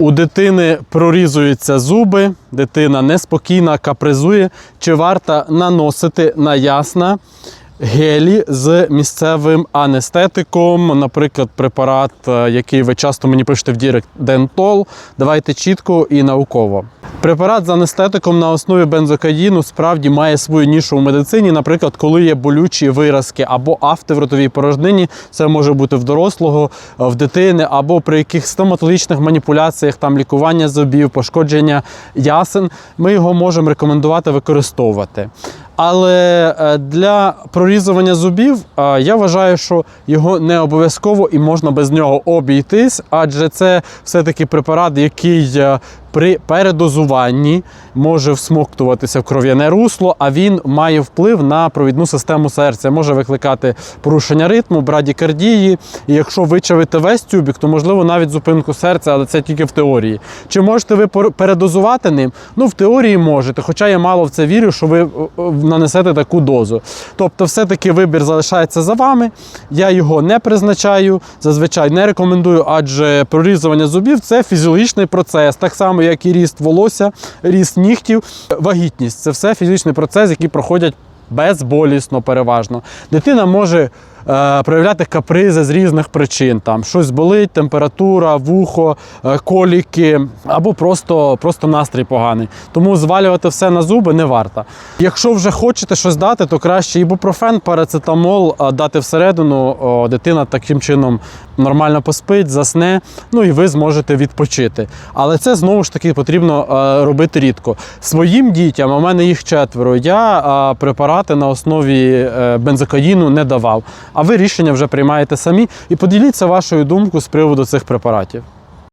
У дитини прорізуються зуби, дитина неспокійна, капризує. Чи варто наносити на ясна гелі з місцевим анестетиком, наприклад, препарат, е, який ви часто мені пишете в Дірект Дентол. Давайте чітко і науково. Препарат з анестетиком на основі бензокаїну справді має свою нішу в медицині. Наприклад, коли є болючі виразки або афти в ротовій порожнині, це може бути в дорослого, е, в дитини, або при якихось стоматологічних маніпуляціях, там лікування зубів, пошкодження ясен. Ми його можемо рекомендувати використовувати. Але е, для прорізування зубів е, я вважаю, що його не обов'язково і можна без нього обійтись, адже це все-таки препарат, який е, при передозуванні може всмоктуватися в кров'яне русло, а він має вплив на провідну систему серця, може викликати порушення ритму, брадікардії. І якщо вичавити весь тюбік, то можливо навіть зупинку серця, але це тільки в теорії. Чи можете ви передозувати ним? Ну, в теорії можете, хоча я мало в це вірю, що ви нанесете таку дозу. Тобто, все-таки вибір залишається за вами. Я його не призначаю, зазвичай не рекомендую, адже прорізування зубів це фізіологічний процес, так само, як і ріст волосся, ріст нігтів, вагітність. Це все фізичний процес, який проходять безболісно переважно. Дитина може проявляти капризи з різних причин. Там щось болить, температура, вухо, е, коліки або просто, просто настрій поганий. Тому звалювати все на зуби не варто. Якщо вже хочете щось дати, то краще ібупрофен, парацетамол е, дати всередину. Дитина таким чином нормально поспить, засне, ну і ви зможете відпочити. Але це знову ж таки потрібно е, робити рідко. Своїм дітям, в мене їх четверо, я е, препарати на основі е, бензокаїну не давав. А ви рішення вже приймаєте самі і поділіться вашою думкою з приводу цих препаратів.